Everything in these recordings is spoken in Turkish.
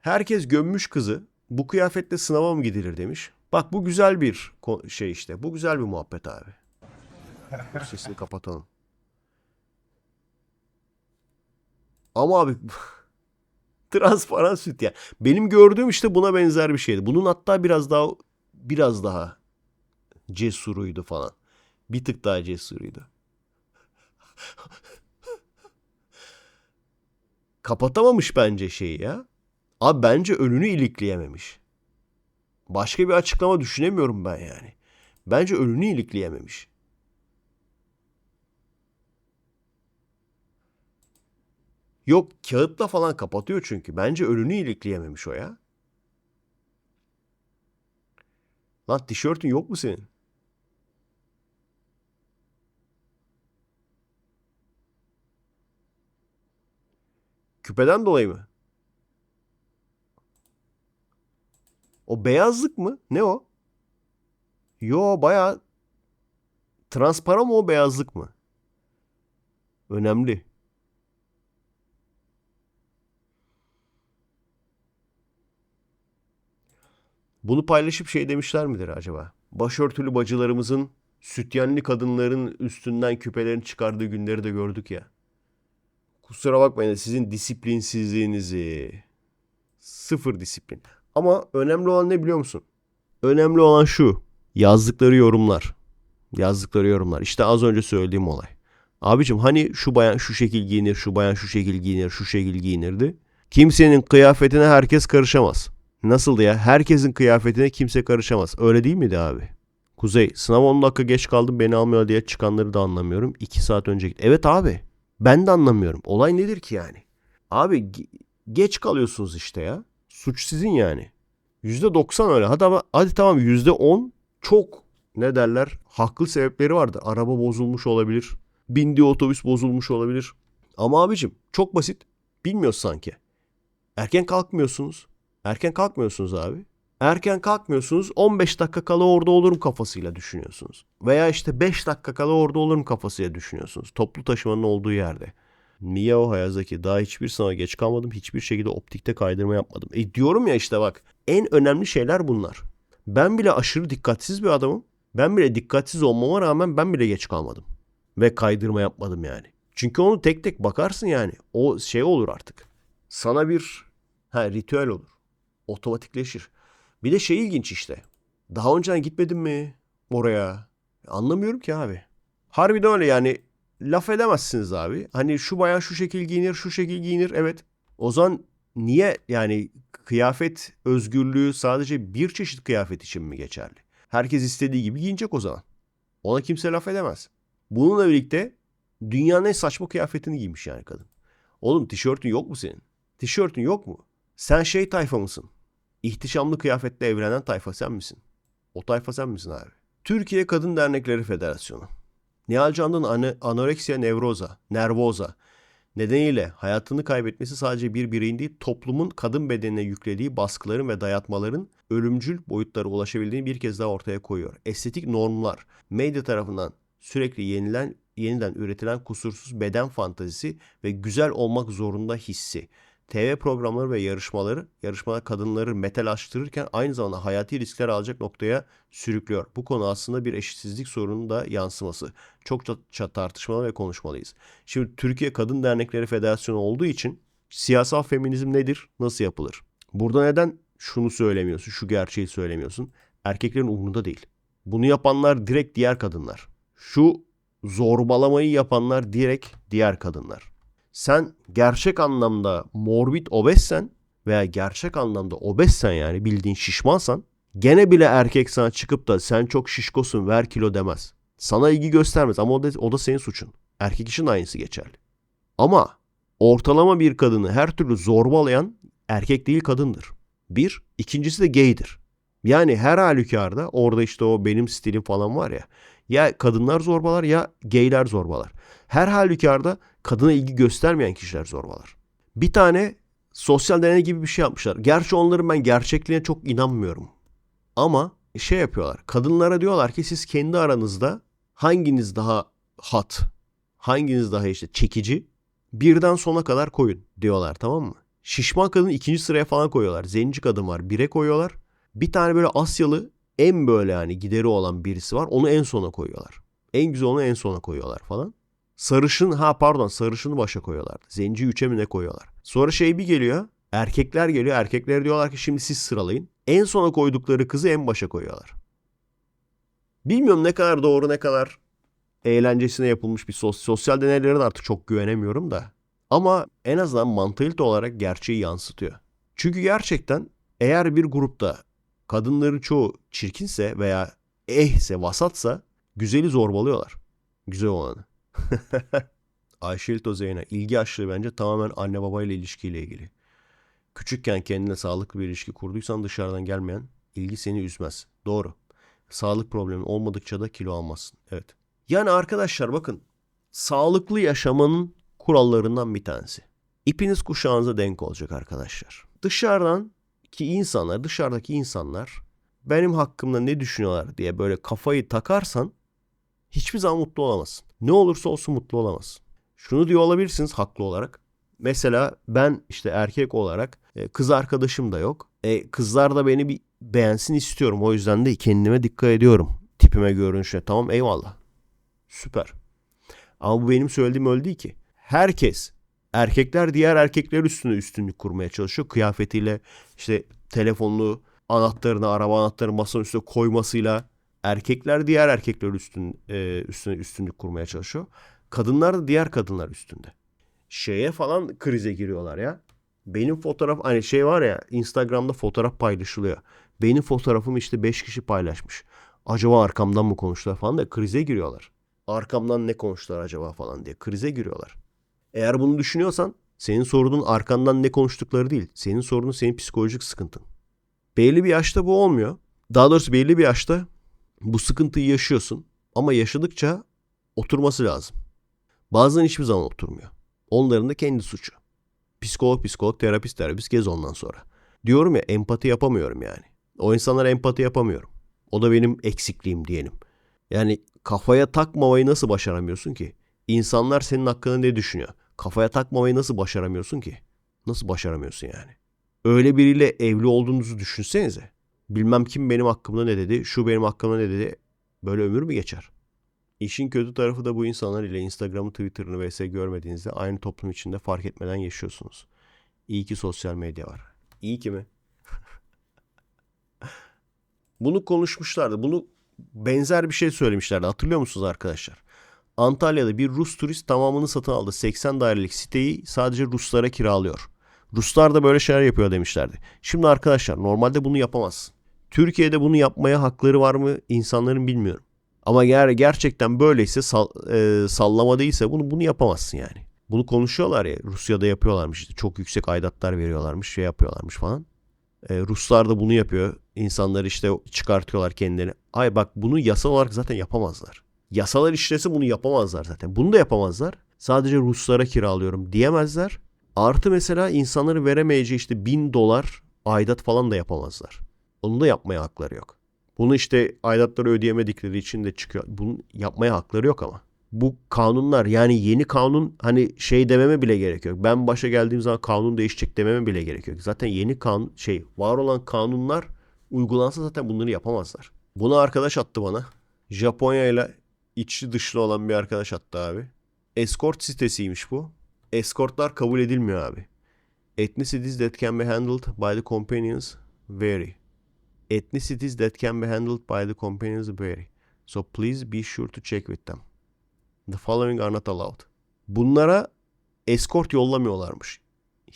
Herkes gömmüş kızı. Bu kıyafetle sınava mı gidilir demiş. Bak bu güzel bir şey işte. Bu güzel bir muhabbet abi. Sesini kapatalım. Ama abi transparan süt ya. Benim gördüğüm işte buna benzer bir şeydi. Bunun hatta biraz daha biraz daha cesuruydu falan. Bir tık daha cesuruydu. Kapatamamış bence şeyi ya. Abi bence önünü ilikleyememiş. Başka bir açıklama düşünemiyorum ben yani. Bence önünü ilikleyememiş. Yok kağıtla falan kapatıyor çünkü. Bence önünü ilikleyememiş o ya. Lan tişörtün yok mu senin? Küpeden dolayı mı? O beyazlık mı? Ne o? Yo baya transparan mı o beyazlık mı? Önemli. Bunu paylaşıp şey demişler midir acaba? Başörtülü bacılarımızın sütyenli kadınların üstünden küpelerini çıkardığı günleri de gördük ya. Kusura bakmayın sizin disiplinsizliğinizi. Sıfır disiplin. Ama önemli olan ne biliyor musun? Önemli olan şu. Yazdıkları yorumlar. Yazdıkları yorumlar. İşte az önce söylediğim olay. Abicim hani şu bayan şu şekil giyinir, şu bayan şu şekil giyinir, şu şekil giyinirdi. Kimsenin kıyafetine herkes karışamaz. Nasıldı ya? Herkesin kıyafetine kimse karışamaz. Öyle değil miydi abi? Kuzey, sınav 10 dakika geç kaldım beni almıyor diye çıkanları da anlamıyorum. 2 saat önce git. Evet abi. Ben de anlamıyorum. Olay nedir ki yani? Abi ge- geç kalıyorsunuz işte ya. Suç sizin yani. %90 öyle. Hadi, ama- hadi tamam %10 çok ne derler haklı sebepleri vardır. Araba bozulmuş olabilir. Bindiği otobüs bozulmuş olabilir. Ama abicim çok basit. Bilmiyoruz sanki. Erken kalkmıyorsunuz. Erken kalkmıyorsunuz abi. Erken kalkmıyorsunuz 15 dakika kala orada olurum kafasıyla düşünüyorsunuz. Veya işte 5 dakika kala orada olurum kafasıyla düşünüyorsunuz. Toplu taşımanın olduğu yerde. Miyao Hayazaki daha hiçbir sınava geç kalmadım. Hiçbir şekilde optikte kaydırma yapmadım. E diyorum ya işte bak en önemli şeyler bunlar. Ben bile aşırı dikkatsiz bir adamım. Ben bile dikkatsiz olmama rağmen ben bile geç kalmadım. Ve kaydırma yapmadım yani. Çünkü onu tek tek bakarsın yani. O şey olur artık. Sana bir ha, ritüel olur. Otomatikleşir. Bir de şey ilginç işte. Daha önceden gitmedim mi oraya? Anlamıyorum ki abi. Harbiden öyle yani laf edemezsiniz abi. Hani şu bayan şu şekil giyinir, şu şekil giyinir. Evet. O zaman niye yani kıyafet özgürlüğü sadece bir çeşit kıyafet için mi geçerli? Herkes istediği gibi giyinecek o zaman. Ona kimse laf edemez. Bununla birlikte dünyanın en saçma kıyafetini giymiş yani kadın. Oğlum tişörtün yok mu senin? Tişörtün yok mu? Sen şey tayfa mısın? İhtişamlı kıyafetle evlenen tayfa sen misin? O tayfa sen misin abi? Türkiye Kadın Dernekleri Federasyonu. Nihal Can'ın ane- anoreksiya nevroza, nervoza nedeniyle hayatını kaybetmesi sadece bir bireyin değil toplumun kadın bedenine yüklediği baskıların ve dayatmaların ölümcül boyutlara ulaşabildiğini bir kez daha ortaya koyuyor. Estetik normlar medya tarafından sürekli yenilen yeniden üretilen kusursuz beden fantazisi ve güzel olmak zorunda hissi. TV programları ve yarışmaları, yarışmalar kadınları metalaştırırken aynı zamanda hayati riskler alacak noktaya sürüklüyor. Bu konu aslında bir eşitsizlik sorunun da yansıması. Çok çok tartışmalı ve konuşmalıyız. Şimdi Türkiye Kadın Dernekleri Federasyonu olduğu için siyasal feminizm nedir? Nasıl yapılır? Burada neden şunu söylemiyorsun, şu gerçeği söylemiyorsun? Erkeklerin umurunda değil. Bunu yapanlar direkt diğer kadınlar. Şu zorbalamayı yapanlar direkt diğer kadınlar. Sen gerçek anlamda morbid obezsen veya gerçek anlamda obezsen yani bildiğin şişmansan gene bile erkek sana çıkıp da sen çok şişkosun ver kilo demez. Sana ilgi göstermez ama o da, o da senin suçun. Erkek için aynısı geçerli. Ama ortalama bir kadını her türlü zorbalayan erkek değil kadındır. Bir. ikincisi de gaydir. Yani her halükarda orada işte o benim stilim falan var ya. Ya kadınlar zorbalar ya gayler zorbalar. Her halükarda kadına ilgi göstermeyen kişiler zorbalar. Bir tane sosyal deney gibi bir şey yapmışlar. Gerçi onların ben gerçekliğine çok inanmıyorum. Ama şey yapıyorlar. Kadınlara diyorlar ki siz kendi aranızda hanginiz daha hot, hanginiz daha işte çekici birden sona kadar koyun diyorlar tamam mı? Şişman kadını ikinci sıraya falan koyuyorlar. Zenci kadın var. Bire koyuyorlar. Bir tane böyle Asyalı en böyle hani gideri olan birisi var. Onu en sona koyuyorlar. En güzel onu en sona koyuyorlar falan. Sarışın ha pardon sarışını başa koyuyorlar. Zenci üçe mi ne koyuyorlar. Sonra şey bir geliyor. Erkekler geliyor. Erkekler diyorlar ki şimdi siz sıralayın. En sona koydukları kızı en başa koyuyorlar. Bilmiyorum ne kadar doğru ne kadar eğlencesine yapılmış bir sos sosyal deneylere de artık çok güvenemiyorum da. Ama en azından mantalite olarak gerçeği yansıtıyor. Çünkü gerçekten eğer bir grupta kadınların çoğu çirkinse veya ehse, vasatsa güzeli zorbalıyorlar. Güzel olanı. Ayşe İlto Zeyna ilgi aşırı bence tamamen anne babayla ilişkiyle ilgili. Küçükken kendine sağlıklı bir ilişki kurduysan dışarıdan gelmeyen ilgi seni üzmez. Doğru. Sağlık problemi olmadıkça da kilo almazsın. Evet. Yani arkadaşlar bakın sağlıklı yaşamanın kurallarından bir tanesi. İpiniz kuşağınıza denk olacak arkadaşlar. Dışarıdan ki insanlar, dışarıdaki insanlar benim hakkımda ne düşünüyorlar diye böyle kafayı takarsan hiçbir zaman mutlu olamazsın. Ne olursa olsun mutlu olamazsın. Şunu diyor olabilirsiniz haklı olarak. Mesela ben işte erkek olarak e, kız arkadaşım da yok. E, kızlar da beni bir beğensin istiyorum. O yüzden de kendime dikkat ediyorum. Tipime görünüşe. Tamam eyvallah. Süper. Ama bu benim söylediğim öyle değil ki. Herkes erkekler diğer erkekler üstüne üstünlük kurmaya çalışıyor. Kıyafetiyle işte telefonlu anahtarını, araba anahtarını masanın üstüne koymasıyla erkekler diğer erkekler üstün, e, üstüne üstünlük kurmaya çalışıyor. Kadınlar da diğer kadınlar üstünde. Şeye falan krize giriyorlar ya. Benim fotoğraf hani şey var ya Instagram'da fotoğraf paylaşılıyor. Benim fotoğrafımı işte 5 kişi paylaşmış. Acaba arkamdan mı konuştular falan da krize giriyorlar. Arkamdan ne konuştular acaba falan diye krize giriyorlar. Eğer bunu düşünüyorsan senin sorunun arkandan ne konuştukları değil. Senin sorunun senin psikolojik sıkıntın. Belli bir yaşta bu olmuyor. Daha doğrusu belli bir yaşta bu sıkıntıyı yaşıyorsun. Ama yaşadıkça oturması lazım. Bazen hiçbir zaman oturmuyor. Onların da kendi suçu. Psikolog psikolog, terapist terapist gez ondan sonra. Diyorum ya empati yapamıyorum yani. O insanlara empati yapamıyorum. O da benim eksikliğim diyelim. Yani kafaya takmamayı nasıl başaramıyorsun ki? İnsanlar senin hakkında ne düşünüyor? Kafaya takmamayı nasıl başaramıyorsun ki? Nasıl başaramıyorsun yani? Öyle biriyle evli olduğunuzu düşünsenize. Bilmem kim benim hakkımda ne dedi, şu benim hakkımda ne dedi. Böyle ömür mü geçer? İşin kötü tarafı da bu insanlar ile Instagram'ı, Twitter'ını vs görmediğinizde aynı toplum içinde fark etmeden yaşıyorsunuz. İyi ki sosyal medya var. İyi ki mi? Bunu konuşmuşlardı. Bunu benzer bir şey söylemişlerdi. Hatırlıyor musunuz arkadaşlar? Antalya'da bir Rus turist tamamını satın aldı. 80 dairelik siteyi sadece Ruslara kiralıyor. Ruslar da böyle şeyler yapıyor demişlerdi. Şimdi arkadaşlar normalde bunu yapamazsın. Türkiye'de bunu yapmaya hakları var mı insanların bilmiyorum. Ama eğer gerçekten böyleyse sal, e, sallama değilse bunu bunu yapamazsın yani. Bunu konuşuyorlar ya Rusya'da yapıyorlarmış işte çok yüksek aidatlar veriyorlarmış şey yapıyorlarmış falan. E, Ruslar da bunu yapıyor. İnsanları işte çıkartıyorlar kendilerini. Ay bak bunu yasal olarak zaten yapamazlar. Yasalar işlese bunu yapamazlar zaten. Bunu da yapamazlar. Sadece Ruslara kiralıyorum diyemezler. Artı mesela insanları veremeyeceği işte bin dolar aidat falan da yapamazlar. Onu da yapmaya hakları yok. Bunu işte aidatları ödeyemedikleri için de çıkıyor. Bunu yapmaya hakları yok ama. Bu kanunlar yani yeni kanun hani şey dememe bile gerek yok. Ben başa geldiğim zaman kanun değişecek dememe bile gerek yok. Zaten yeni kanun şey var olan kanunlar uygulansa zaten bunları yapamazlar. Bunu arkadaş attı bana. Japonya ile içli dışlı olan bir arkadaş attı abi. Escort sitesiymiş bu. Escortlar kabul edilmiyor abi. Ethnicities that can be handled by the companions vary. Ethnicities that can be handled by the companions vary. So please be sure to check with them. The following are not allowed. Bunlara escort yollamıyorlarmış.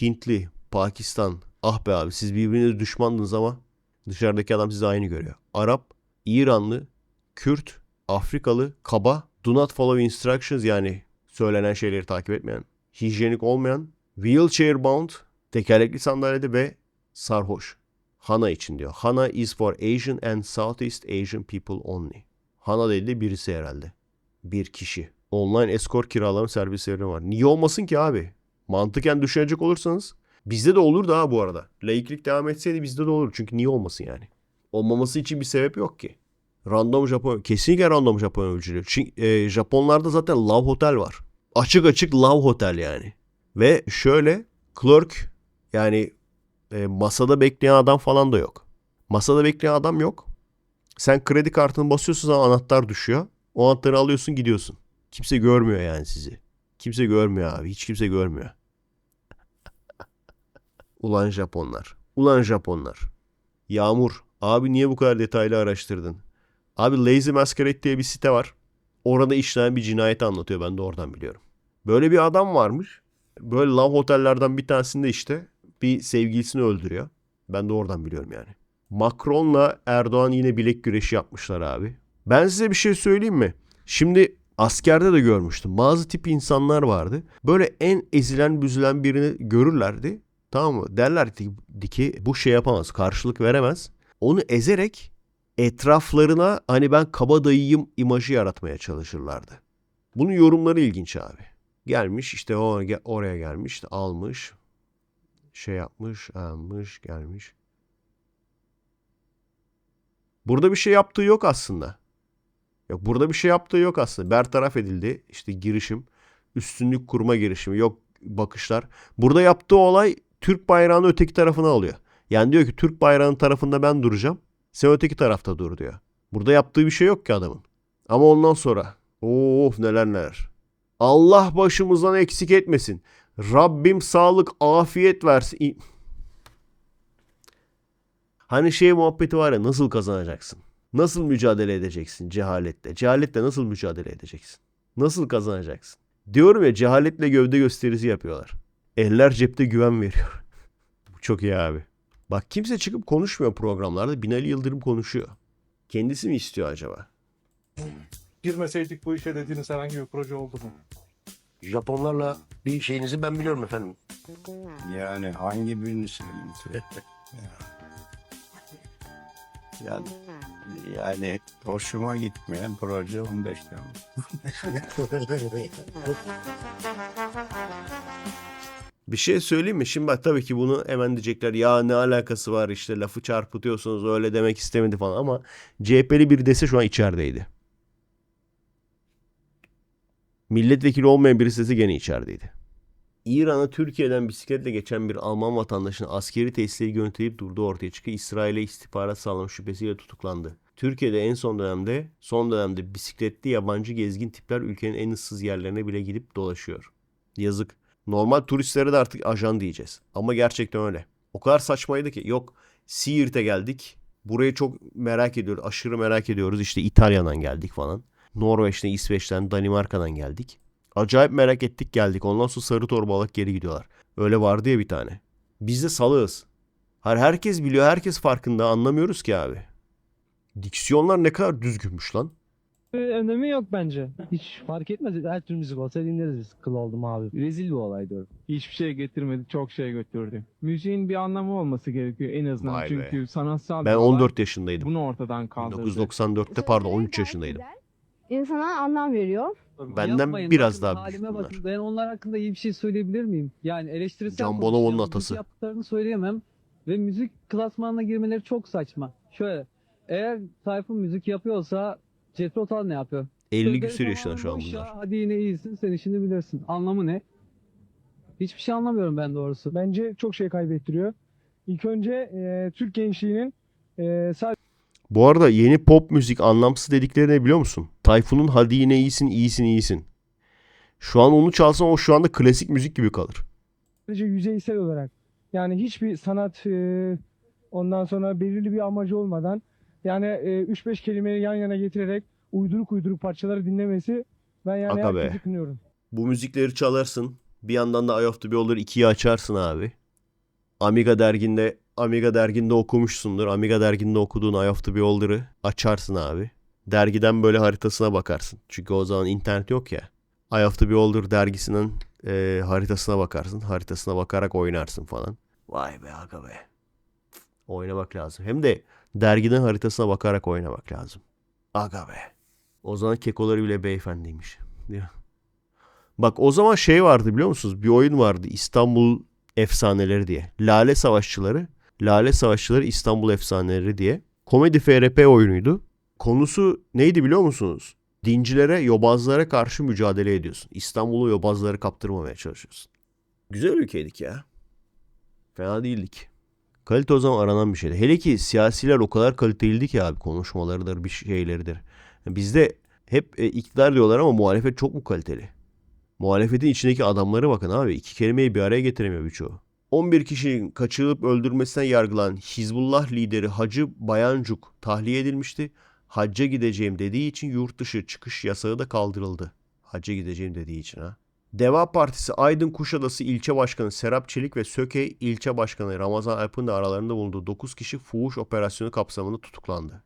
Hintli, Pakistan. Ah be abi siz birbirinize düşmandınız ama dışarıdaki adam sizi aynı görüyor. Arap, İranlı, Kürt, Afrikalı, kaba, do not follow instructions yani söylenen şeyleri takip etmeyen, hijyenik olmayan, wheelchair bound, tekerlekli sandalyede ve sarhoş. Hana için diyor. Hana is for Asian and Southeast Asian people only. Hana dedi birisi herhalde. Bir kişi. Online escort kiralama servisleri var. Niye olmasın ki abi? Mantıken düşünecek olursanız bizde de olur da bu arada. Laiklik devam etseydi bizde de olur. Çünkü niye olmasın yani? Olmaması için bir sebep yok ki. Random Japon, kesinlikle random Japon ölçülüyor. Çünkü e, Japonlarda zaten love hotel var. Açık açık love hotel yani. Ve şöyle clerk Yani e, masada bekleyen adam falan da yok. Masada bekleyen adam yok. Sen kredi kartını basıyorsun zaman anahtar düşüyor. O anahtarı alıyorsun gidiyorsun. Kimse görmüyor yani sizi. Kimse görmüyor abi. Hiç kimse görmüyor. Ulan Japonlar. Ulan Japonlar. Yağmur. Abi niye bu kadar detaylı araştırdın? Abi Lazy Masquerade diye bir site var. Orada işlenen bir cinayeti anlatıyor. Ben de oradan biliyorum. Böyle bir adam varmış. Böyle love otellerden bir tanesinde işte bir sevgilisini öldürüyor. Ben de oradan biliyorum yani. Macron'la Erdoğan yine bilek güreşi yapmışlar abi. Ben size bir şey söyleyeyim mi? Şimdi askerde de görmüştüm. Bazı tip insanlar vardı. Böyle en ezilen büzülen birini görürlerdi. Tamam mı? Derlerdi ki bu şey yapamaz, karşılık veremez. Onu ezerek etraflarına hani ben kabadayıyım imajı yaratmaya çalışırlardı. Bunun yorumları ilginç abi. Gelmiş işte oraya gelmiş almış şey yapmış almış gelmiş. Burada bir şey yaptığı yok aslında. Yok burada bir şey yaptığı yok aslında. Bertaraf edildi. İşte girişim, üstünlük kurma girişimi, yok bakışlar. Burada yaptığı olay Türk bayrağını öteki tarafına alıyor. Yani diyor ki Türk bayrağının tarafında ben duracağım. Sen öteki tarafta dur diyor. Burada yaptığı bir şey yok ki adamın. Ama ondan sonra of neler neler. Allah başımızdan eksik etmesin. Rabbim sağlık, afiyet versin. Hani şey muhabbeti var ya nasıl kazanacaksın? Nasıl mücadele edeceksin cehaletle? Cehaletle nasıl mücadele edeceksin? Nasıl kazanacaksın? Diyorum ya cehaletle gövde gösterisi yapıyorlar. Eller cepte güven veriyor. Bu çok iyi abi. Bak kimse çıkıp konuşmuyor programlarda. Binali Yıldırım konuşuyor. Kendisi mi istiyor acaba? girmeseydik bu işe dediğiniz herhangi bir proje oldu mu? Japonlarla bir şeyinizi ben biliyorum efendim. Yani hangi birini söyleyeyim? yani, yani hoşuma gitmeyen proje 15 Temmuz. Bir şey söyleyeyim mi? Şimdi bak tabii ki bunu hemen diyecekler ya ne alakası var işte lafı çarpıtıyorsunuz öyle demek istemedi falan ama CHP'li biri dese şu an içerideydi. Milletvekili olmayan birisi dese gene içerideydi. İran'a Türkiye'den bisikletle geçen bir Alman vatandaşının askeri tesisleri görüntüleyip durduğu ortaya çıkıyor. İsrail'e istihbarat sağlamış şüphesiyle tutuklandı. Türkiye'de en son dönemde son dönemde bisikletli yabancı gezgin tipler ülkenin en ıssız yerlerine bile gidip dolaşıyor. Yazık. Normal turistlere de artık ajan diyeceğiz. Ama gerçekten öyle. O kadar saçmaydı ki. Yok Siirt'e geldik. Burayı çok merak ediyoruz. Aşırı merak ediyoruz. İşte İtalya'dan geldik falan. Norveç'ten, İsveç'ten, Danimarka'dan geldik. Acayip merak ettik geldik. Ondan sonra sarı torbalık geri gidiyorlar. Öyle vardı ya bir tane. Biz de salığız. Her herkes biliyor, herkes farkında. Anlamıyoruz ki abi. Diksiyonlar ne kadar düzgünmüş lan. Bir önemi yok bence. Hiç fark etmez. Her türlü müzik olsa dinleriz biz. Kıl oldum abi. Rezil bir olay diyorum. hiçbir şey getirmedi, çok şey götürdü. Müziğin bir anlamı olması gerekiyor en azından. Vay be. Çünkü sanatsal Ben bir olay 14 yaşındaydım. bunu ortadan kaldırdı. 1994'te pardon 13 yaşındaydım. İnsana anlam veriyor. Benden Yapmayın, biraz bakın, daha büyük halime bunlar. bakın. Ben onlar hakkında iyi bir şey söyleyebilir miyim? Yani eleştirisel Can konuşacağım. Bonomo'nun Müzik atası. yaptıklarını söyleyemem. Ve müzik klasmanına girmeleri çok saçma. Şöyle. Eğer Tayfun müzik yapıyorsa Jethro Tull ne yapıyor? 50 Sözleri küsur yaşında şu an bunlar. Hadi yine iyisin sen işini bilirsin. Anlamı ne? Hiçbir şey anlamıyorum ben doğrusu. bence çok şey kaybettiriyor. İlk önce e, Türk gençliğinin e, sadece Bu arada yeni pop müzik anlamsız dedikleri ne biliyor musun? Tayfun'un hadi yine iyisin iyisin iyisin. Şu an onu çalsan o şu anda klasik müzik gibi kalır. yüzeysel olarak yani hiçbir sanat e, ondan sonra belirli bir amacı olmadan yani e, 3-5 kelimeyi yan yana getirerek uyduruk uyduruk parçaları dinlemesi ben yani Aga be. herkesi kınıyorum. Bu müzikleri çalarsın. Bir yandan da Eye of the Beholder'ı ikiye açarsın abi. Amiga derginde Amiga derginde okumuşsundur. Amiga derginde okuduğun Eye of the Beholder'ı açarsın abi. Dergiden böyle haritasına bakarsın. Çünkü o zaman internet yok ya. Eye of the Beholder dergisinin e, haritasına bakarsın. Haritasına bakarak oynarsın falan. Vay be aga be. Oynamak lazım. Hem de derginin haritasına bakarak oynamak lazım. Aga be. O zaman kekoları bile beyefendiymiş. Bak o zaman şey vardı biliyor musunuz? Bir oyun vardı İstanbul Efsaneleri diye. Lale Savaşçıları. Lale Savaşçıları İstanbul Efsaneleri diye. Komedi FRP oyunuydu. Konusu neydi biliyor musunuz? Dincilere, yobazlara karşı mücadele ediyorsun. İstanbul'u yobazlara kaptırmamaya çalışıyorsun. Güzel ülkeydik ya. Fena değildik. Kalite o zaman aranan bir şeydi. Hele ki siyasiler o kadar kaliteliydi ki abi konuşmalarıdır bir şeyleridir. Bizde hep e, iktidar diyorlar ama muhalefet çok mu kaliteli? Muhalefetin içindeki adamları bakın abi. iki kelimeyi bir araya getiremiyor birçoğu. 11 kişinin kaçırılıp öldürmesine yargılanan Hizbullah lideri Hacı Bayancuk tahliye edilmişti. Hacca gideceğim dediği için yurt dışı çıkış yasağı da kaldırıldı. Hacca gideceğim dediği için ha. Deva Partisi Aydın Kuşadası İlçe Başkanı Serap Çelik ve Söke İlçe Başkanı Ramazan Alp'ın da aralarında bulunduğu 9 kişi fuhuş operasyonu kapsamında tutuklandı.